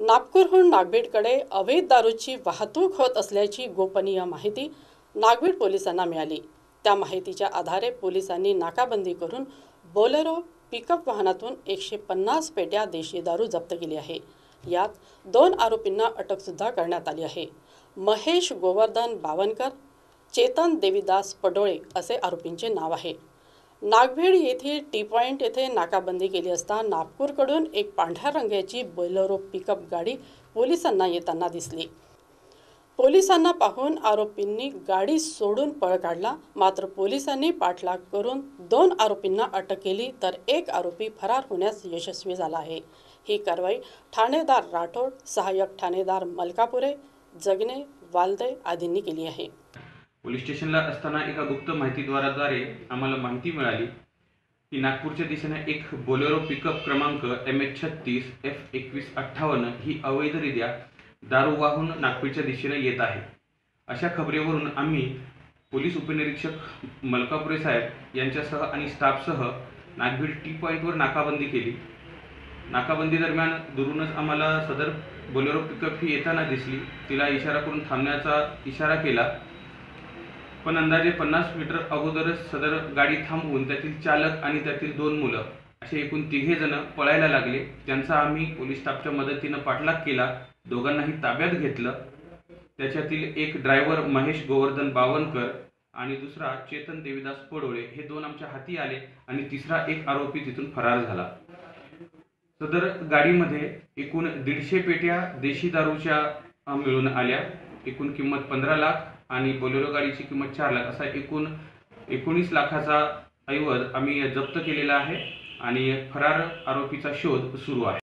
नागपूरहून नागभीडकडे अवैध दारूची वाहतूक होत असल्याची गोपनीय माहिती नागभीड पोलिसांना मिळाली. त्या माहितीच्या आधारे पोलिसांनी नाकाबंदी करून बोलेरो पिकअप वाहनातून एकशे पन्नास पेट्या देशी दारू जप्त केली आहे. यात दोन आरोपींना अटकसुद्धा करण्यात आली आहे. महेश गोवर्धन बावनकर चेतन देवीदास पडोळे असे आरोपींचे नाव आहे. नागभीड येथे टी पॉइंट येथे नाकाबंदी केली असता नागपूरकडून एक पांढऱ्या रंगाची बोलेरो पिकअप गाडी पोलिसांना येताना दिसली. पोलिसांना पाहून आरोपींनी गाडी सोडून पळ काढला. मात्र पोलिसांनी पाठलाग करून दोन आरोपींना अटक केली तर एक आरोपी फरार होण्यास यशस्वी झाला आहे. ही कारवाई ठाणेदार राठोड सहाय्यक ठाणेदार मलकापुरे जगने वालदे आदींनी केली आहे. पोलीस स्टेशनला असताना एका गुप्त माहितीद्वाराद्वारे आम्हाला माहिती मिळाली. की नागपूरच्या दिशेने एक बोलेरो पिकअप क्रमांक एम एच छत्तीस एफ एकवीस अठ्ठावन्न ही अवैधरित्या दारू वाहून नागपूरच्या दिशेने येत आहे. अशा खबरेवरून आम्ही पोलीस उपनिरीक्षक मलकापुरे साहेब यांच्यासह आणि स्टाफसह नागभीड टी पॉईंटवर नाकाबंदी केली. नाकाबंदी दरम्यान दुरूनच आम्हाला सदर बोलेरो पिकअप ही येताना दिसली. तिला इशारा करून थांबण्याचा इशारा केला. पण अंदाजे पन्नास मीटर अगोदरच सदर गाडी थांबवून त्यातील चालक आणि त्यातील दोन मुलं असे एकूण तिघे जण पळायला लागले. त्यांचा आम्ही पोलीस स्टाफच्या मदतीनं पाठलाग केला. दोघांनाही ताब्यात घेतलं. त्याच्यातील एक ड्रायव्हर महेश गोवर्धन बावनकर आणि दुसरा चेतन देवीदास पडोळे हे दोन आमच्या हाती आले आणि तिसरा एक आरोपी तिथून फरार झाला. सदर गाडीमध्ये एकूण दीडशे पेट्या देशी दारूच्या मिळून आल्या. एकूण किंमत पंधरा लाख आणि बोलेरो गाडीची किंमत चार लाख असा एकूण एकोणीस लाखाचा ऐवज आम्ही जप्त केलेला आहे आणि फरार आरोपीचा शोध सुरू आहे.